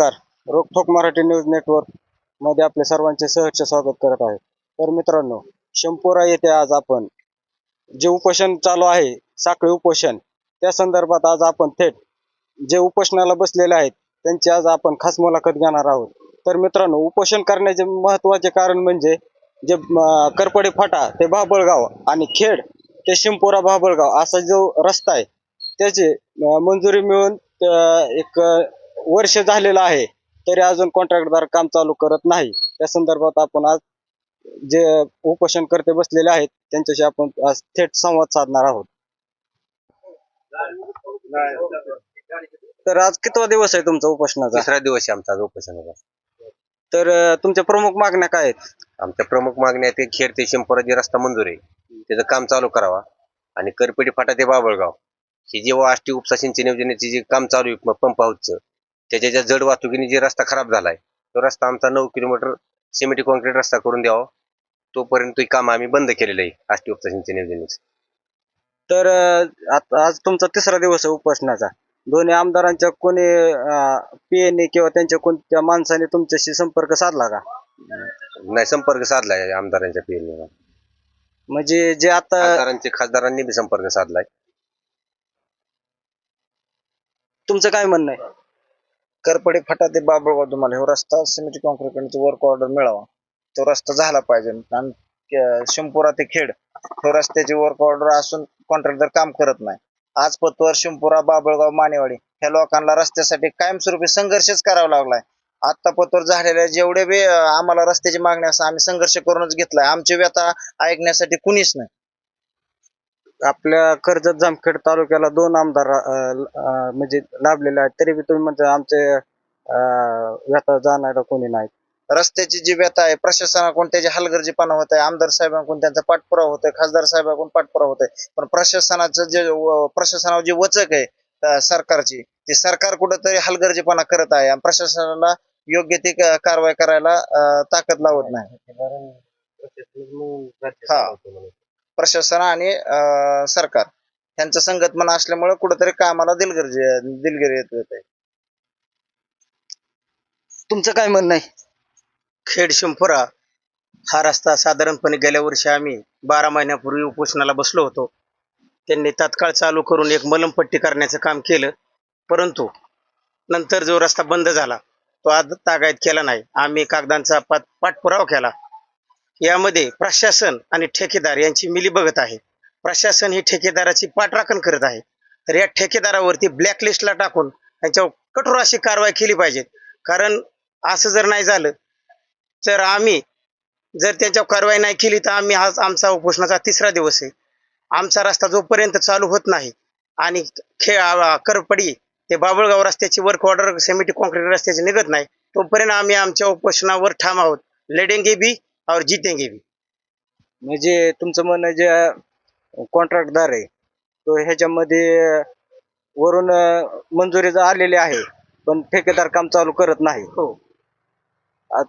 नमस्कार. रोकठोक मराठी न्यूज नेटवर्कमध्ये आपले सर्वांचे सहर्ष स्वागत करत आहे. तर मित्रांनो शंपोरा येथे आज आपण जे उपोषण चालू आहे साखळी उपोषण त्या संदर्भात आज आपण थेट जे उपोषणाला बसलेले आहेत त्यांची आज आपण खास मुलाखत घेणार आहोत. तर मित्रांनो उपोषण करण्याचे महत्त्वाचे कारण म्हणजे जे करपडे फाटा ते बाबळगाव आणि खेड ते शिंपोरा बाबळगाव असा जो रस्ता आहे त्याची मंजुरी मिळून एक वर्ष झालेलं आहे तरी अजून कॉन्ट्रॅक्टदार काम चालू करत नाही. त्या संदर्भात आपण आज जे उपोषण करते बसलेले आहेत त्यांच्याशी आपण आज थेट संवाद साधणार आहोत. तर आज कितवा दिवस आहे तुमचा उपोषणाचा? तिसरा दिवस आहे आमचा आज उपोषणाचा. तर अं, तुमच्या प्रमुख मागण्या काय आहेत? आमच्या प्रमुख मागण्या ते खेड ते शिंपोराची रस्ता मंजूर आहे. त्याचं काम चालू करावा. आणि करपेटी फाटा ते बाबळगाव. ही जेव्हा आष्टी उपसा सिंचन योजनेचे जे काम चालू आहे पंप हाऊसचं त्याच्या ज्या जड वाहतुकीने जे रस्ता खराब झालाय तो रस्ता आमचा नऊ किलोमीटर सिमेंट कॉन्क्रीट रस्ता करून द्यावा. तोपर्यंत ते काम आम्ही बंद केलेलं आहे आष्टी उपसा सिंचन योजनेचं. तर आता आज तुमचा तिसरा दिवस आहे उपोषणाचा. दोन्ही आमदारांच्या कोणी पीएने किंवा त्यांच्या कोणत्या माणसाने तुमच्याशी संपर्क साधला का? नाही संपर्क साधलाय आमदारांच्या पीएल म्हणजे जे आता आमदारांचे खासदारांनी बी संपर्क साधलाय. तुमचं काय म्हणणं आहे? करपडे फाटा ते बाबळगाव तुम्हाला. हो रस्ता सिमेंट कॉन्क्रीट वर्क ऑर्डर मिळावा. तो रस्ता झाला पाहिजे. आणि शिंपुरा ते खेड तो रस्त्याची वर्क ऑर्डर असून कॉन्ट्रॅक्टर काम करत नाही. आज पतवर शिंपुरा बाबळगाव मानेवाडी ह्या लोकांना रस्त्यासाठी कायमस्वरूपी संघर्षच करावा लागलाय. आता पतवर झालेल्या जेवढे बी अं, आम्हाला रस्त्याची मागणी असं आम्ही संघर्ष करूनच घेतलाय. आमची व्यथा ऐकण्यासाठी कुणीच नाही. आपल्या कर्जत जामखेड तालुक्याला दोन आमदार म्हणजे लाभलेले आहेत. तरी बी तुम्ही म्हणजे आमचे व्यथा जाणायला कोणी नाही. रस्त्याची जी व्यथा आहे प्रशासनाकडून त्याची हलगर्जीपणा होत आहे आमदार साहेबांकडून त्यांचा पाठपुरावा होतोय खासदार साहेबांकडून पाठपुरावा होतोय. पण प्रशासनाचं जे प्रशासनावर जी वचक आहे सरकारची ती सरकार कुठंतरी हलगर्जीपणा करत आहे आणि प्रशासनाला योग्य ती कारवाई करायला ताकद लावत नाही. हा. प्रशासन आणि सरकार यांचं संगतमन असल्यामुळे कुठंतरी कामाला दिलगिरी दिलगिरी येत होते. तुमचं काय म्हणणं आहे? खेड शिंपुरा हा रस्ता साधारणपणे गेल्या वर्षी आम्ही बारा महिन्यापूर्वी उपोषणाला बसलो होतो. त्यांनी तात्काळ चालू करून एक मलमपट्टी करण्याचं काम केलं. परंतु नंतर जो रस्ता बंद झाला तो आज तागायत केला नाही. आम्ही कागदांचा पाठ पाठपुरावा केला. यामध्ये प्रशासन आणि ठेकेदार यांची मिली बघत आहे. प्रशासन ही ठेकेदाराची पाठराखण करत आहे. तर या ठेकेदारावरती ब्लॅकलिस्टला टाकून त्यांच्यावर कठोर अशी कारवाई केली पाहिजे. कारण असं जर नाही झालं तर आम्ही जर त्यांच्यावर कारवाई नाही केली तर आम्ही आज आमचा उपोषणाचा तिसरा दिवस आहे. आमचा रस्ता जोपर्यंत चालू होत नाही आणि खे करपडी ते बाबळगाव रस्त्याची वर्क ऑर्डर सेमिटी कॉन्क्रीट रस्त्याची निघत नाही तोपर्यंत आम्ही आमच्या उपोषणावर ठाम आहोत. लेडेंगे बी और जितेंगे बी म्हणजे तुमचं म्हणणं जे कॉन्ट्रॅक्टदार आहे तो ह्याच्यामध्ये वरून मंजुरी जर आलेली आहे पण ठेकेदार काम चालू करत नाही. हो.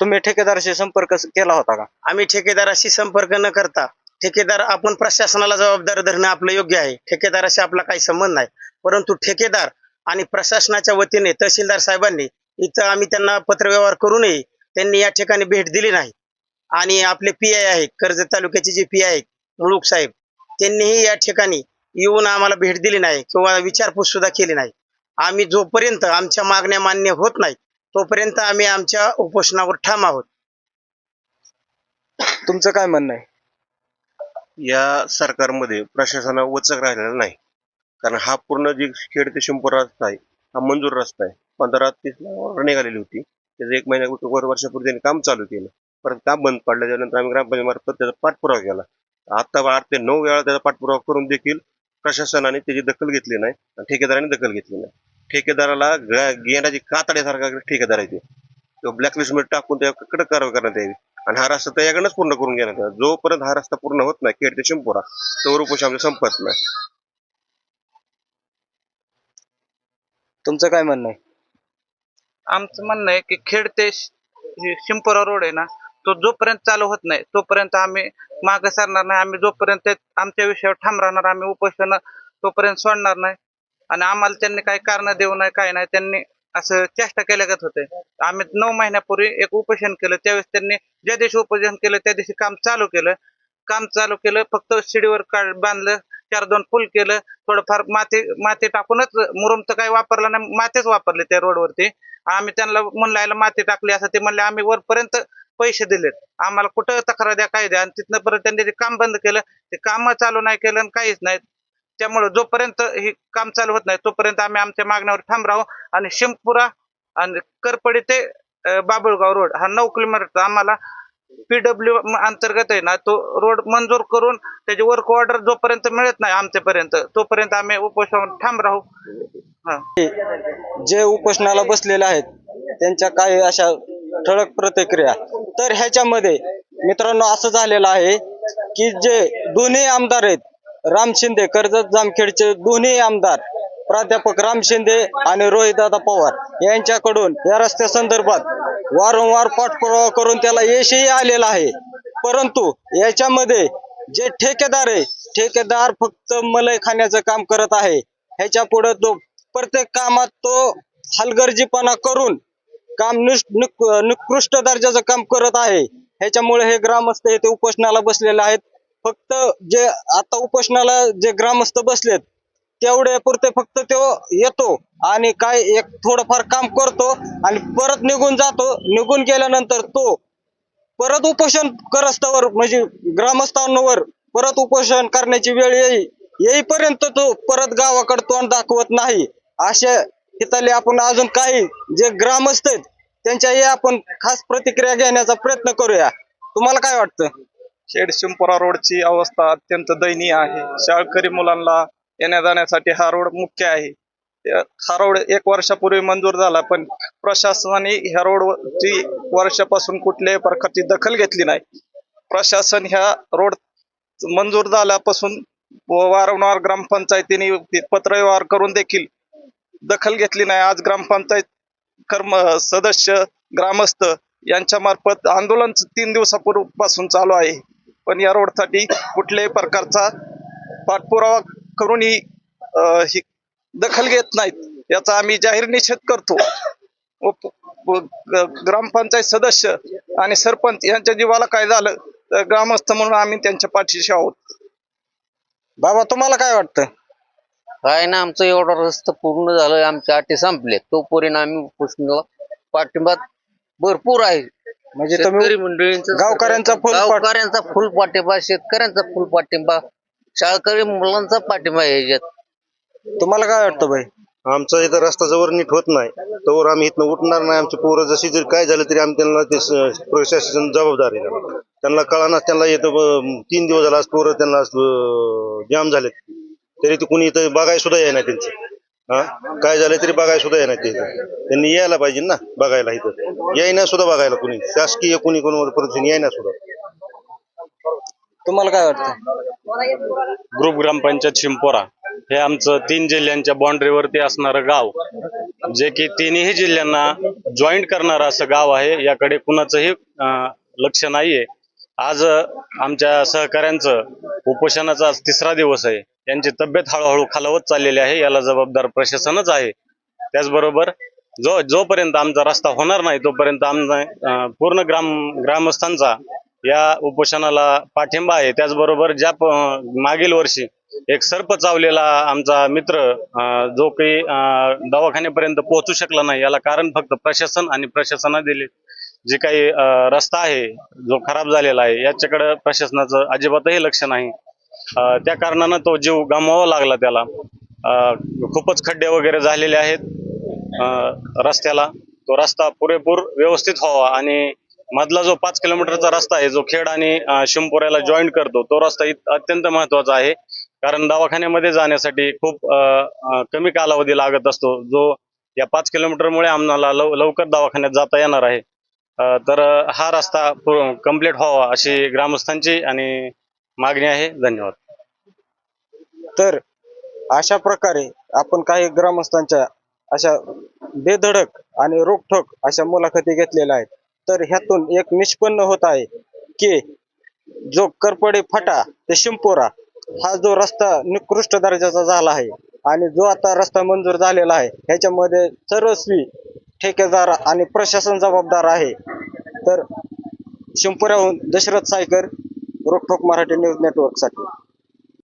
तुम्ही ठेकेदाराशी संपर्क केला होता का? आम्ही ठेकेदाराशी संपर्क न करता ठेकेदार आपण प्रशासनाला जबाबदार धरणं आपलं योग्य आहे. ठेकेदाराशी आपला काही संबंध नाही. परंतु ठेकेदार आणि प्रशासनाच्या वतीने तहसीलदार साहेबांनी इथं आम्ही त्यांना पत्रव्यवहार करूनही त्यांनी या ठिकाणी भेट दिली नाही. आणि आपले पी आय आहेत कर्जत तालुक्याचे जे पी आय आहेत मुळूक साहेब त्यांनीही या ठिकाणी येऊन आम्हाला भेट दिली नाही किंवा विचारपूस सुद्धा केली नाही. आम्ही जोपर्यंत आमच्या मागण्या मान्य होत नाही तोपर्यंत आम्ही आमच्या उपोषणावर ठाम आहोत. तुमचं काय म्हणणं आहे? या सरकारमध्ये प्रशासना वचक राहिलेला नाही. कारण हा पूर्ण जे खेड ते शिंपूर रस्ता आहे हा मंजूर रस्ता आहे. पंधरा तीस निघालेली होती. त्याचं एक महिन्या वर वर्षापूर्वी त्यांनी काम चालू केलं. परत काम बंद पडलं त्यानंतर आम्ही ग्रामपंचायत मार्फत त्याचा पाठपुरावा केला. आता आठ ते नऊ वेळा त्याचा पाठपुरावा करून देखील प्रशासनाने त्याची दखल घेतली नाही आणि ठेकेदाराने दखल घेतली नाही. ठेकेदाराला गेंडाची कातड्यासारखा ठेकेदार आहे ते. तो ब्लॅकलिस्टमध्ये टाकून त्याकडे कारवाई करण्यात यावी. आणि हा रस्ता त्याच्याकडनंच पूर्ण करून घेण्यात यावा. जोपर्यंत हा रस्ता पूर्ण होत नाही खेड ते शिंपोरा तोवर उपोषण आमचं संपत नाही. तुमचं काय म्हणणं आहे? आमचं म्हणणं आहे की खेड ते हे शिंपोरा रोड आहे ना तो जोपर्यंत चालू होत नाही तोपर्यंत आम्ही मागे सरणार नाही. आम्ही जोपर्यंत आमच्या विषयावर ठाम राहणार आम्ही उपोषण तोपर्यंत सोडणार नाही. आणि आम्हाला त्यांनी काही कारण देऊ नये काय नाही त्यांनी असं चेष्टा केल्यागत होते. आम्ही नऊ महिन्यापूर्वी एक उपोषण केलं. त्यावेळेस त्यांनी ज्या दिवशी उपोषण केलं त्या दिवशी काम चालू केलं. काम चालू केलं फक्त शिडीवर काढ बांधलं चार दोन फुल केलं थोडंफार माती माती टाकूनच मुरुम तर काही वापरला नाही मातीच वापरले त्या रोडवरती आम्ही त्यांना म्हणलायला माती टाकली असं ते म्हणले आम्ही वरपर्यंत पैसे दिलेत. आम्हाला कुठं तक्रार द्या काय द्या? आणि तिथनं परत त्यांनी ते काम बंद केलं ते काम चालू नाही केलं आणि काहीच नाही. त्यामुळे जोपर्यंत हे काम चालू होत नाही तोपर्यंत आम्ही आमच्या मागण्यावर ठाम राहू. आणि शिंपुरा आणि करपडी ते बाबुळगाव रोड हा नऊ किलोमीटर आम्हाला पीडब्ल्यू अंतर्गत आहे ना तो रोड मंजूर करून त्याची वर्क ऑर्डर जोपर्यंत मिळत नाही आमच्यापर्यंत तोपर्यंत आम्ही उपोषणावर ठाम राहू. हा. जे उपोषणाला बसलेले आहेत त्यांच्या काही अशा ठळक प्रतिक्रिया. तर ह्याच्यामध्ये मित्रांनो असं झालेलं आहे की जे दोन्ही आमदार आहेत राम शिंदे कर्जत जामखेडचे दोन्ही आमदार प्राध्यापक राम शिंदे आणि रोहितदादा पवार यांच्याकडून या रस्त्या संदर्भात वारंवार पाठपुरावा करून त्याला यशही आलेलं आहे. परंतु याच्यामध्ये जे ठेकेदार आहे ठेकेदार फक्त मलई खाण्याचं काम करत आहे. ह्याच्या पुढे तो प्रत्येक कामात तो हलगर्जीपणा करून काम निष- निक- निकृष्ट दर्जाचं काम करत आहे. ह्याच्यामुळे हे ग्रामस्थ येथे उपोषणाला बसलेले आहेत. फक्त जे आता उपोषणाला जे ग्रामस्थ बसलेत तेवढे पुरते फक्त तो येतो आणि काय एक थोडंफार काम करतो आणि परत निघून जातो. निघून गेल्यानंतर तो परत उपोषण करस्तवर म्हणजे ग्रामस्थांवर परत उपोषण करण्याची वेळ येई येईपर्यंत तो परत गावाकडे तोंड दाखवत नाही. अशा हिताले आपण अजून काही जे ग्रामस्थ आहेत त्यांच्याही आपण खास प्रतिक्रिया घेण्याचा प्रयत्न करूया. तुम्हाला काय वाटतं? खेड शिंपुरा रोडची अवस्था अत्यंत दयनीय आहे. शाळकरी मुलांना येण्या जाण्यासाठी हा रोड मुख्य आहे. हा रोड एक वर्षापूर्वी मंजूर झाला पण प्रशासनाने ह्या रोडची वर्षापासून कुठल्याही प्रकारची दखल घेतली नाही. प्रशासन ह्या रोड मंजूर झाल्यापासून वारंवार ग्रामपंचायतीने पत्रव्यवहार करून देखील दखल घेतली नाही. आज ग्रामपंचायत कर्म सदस्य ग्रामस्थ यांच्या मार्फत आंदोलन तीन दिवसापूर्वीपासून चालू आहे. पण या रोडसाठी कुठल्याही प्रकारचा पाठपुरावा करूनही ही दखल घेत नाहीत याचा आम्ही जाहीर निषेध करतो. व ग्रामपंचायत सदस्य आणि सरपंच यांच्या जीवाला काय झालं तर ग्रामस्थ म्हणून आम्ही त्यांच्या पाठीशी आहोत. बाबा तुम्हाला काय वाटतं? काय ना आमचं एवढा रस्ता पूर्ण झालं आमच्या अटी संपले. तोपर्यंत आम्ही उपोषणाला पाठिंबा भरपूर आहे. म्हणजे शेतकरी मंडळींचा गावकऱ्यांचा पाठ- गावकऱ्यांचा फुल पाठिंबा शेतकऱ्यांचा फुल पाठिंबा शाळकरी मुलांचा पाठिंबा आहे याच्यात. तुम्हाला काय वाटतं भाई आमचा इथं रस्ता जवळ नीट होत नाही. तोवर आम्ही इथनं उठणार नाही. आमची पोरं जशी जरी काय झालं तरी आम्ही त्यांना ते स- प्रशासन जबाबदार आहे त्यांना. त्यांना कळानाच त्यांना येतं ब- तीन दिवस झाला आज पोरं त्यांना अं, जाम झाले तरी ते कुणी इथं बघाय सुद्धा येणार त्यांचं. हा? काय झालं तरी बघाय सुद्धा येणार ते. त्यांनी यायला पाहिजे ना बघायला इथं. यायना सुद्धा बघायला कुणी. शासकीय कुणी कोणी परिस्थिती यायना सुद्धा. तुम्हाला काय वाटतं? ग्रुप ग्रामपंचायत शिंपोरा हे आमचं तीन जिल्ह्यांच्या बाउंड्रीवरती असणारं गाव. जे की तिन्ही जिल्ह्यांना जॉईंट करणारं असं गाव आहे. याकडे कुणाचंही अं, लक्ष नाहीये. आज आमच्या सहकाऱ्यांचं उपोषणाचा आज तिसरा दिवस आहे. त्यांची तब्येत हळूहळू खालावत चाललेली आहे. याला जबाबदार प्रशासनच आहे. त्याचबरोबर जो जोपर्यंत आमचा रस्ता होणार नाही तोपर्यंत आमचा पूर्ण ग्राम ग्रामस्थांचा या उपोषणाला पाठिंबा आहे. त्याचबरोबर ज्या मागील वर्षी एक सर्प चावलेला आमचा मित्र जो काही दवाखान्यापर्यंत पोहोचू शकला नाही याला कारण फक्त प्रशासन आणि प्रशासना दिले. जे काही रस्ता आहे जो खराब झालेला आहे याच्याकडे प्रशासनाचं अजिबातही लक्ष नाही. त्या कारणानं तो जीव गमवावा लागला त्याला. खूपच खड्डे वगैरे झालेले आहेत रस्त्याला. तो रस्ता पुरेपूर व्यवस्थित व्हावा आणि मधला जो पाच किलोमीटरचा रस्ता आहे जो खेड आणि अं, शिंपोऱ्याला जॉईंट करतो तो रस्ता इत- अत्यंत महत्त्वाचा आहे. कारण दवाखान्यामध्ये जाण्यासाठी खूप कमी कालावधी लागत असतो. जो या पाच किलोमीटरमुळे आम्हाला लव लवकर दवाखान्यात जाता येणार आहे. तर हा रस्ता कंप्लीट व्हावा अशी ग्रामस्थांची आणि मागणी आहे. धन्यवाद. तर अशा प्रकारे आपण काही ग्रामस्थांच्या अशा बेधडक आणि रोखठोक अशा मुलाखती घेतलेल्या आहेत. तर ह्यातून एक निष्पन्न होत आहे की जो करपडे फाटा ते शिंपोरा हा जो रस्ता निकृष्ट दर्जाचा झाला आहे आणि जो आता रस्ता मंजूर झालेला आहे ह्याच्यामध्ये सर्वस्वी ठेकेदार आणि प्रशासन जबाबदार आहे. तर शिंपुऱ्याहून दशरथ सायकर रोखोक मराठी न्यूज नेटवर्कसाठी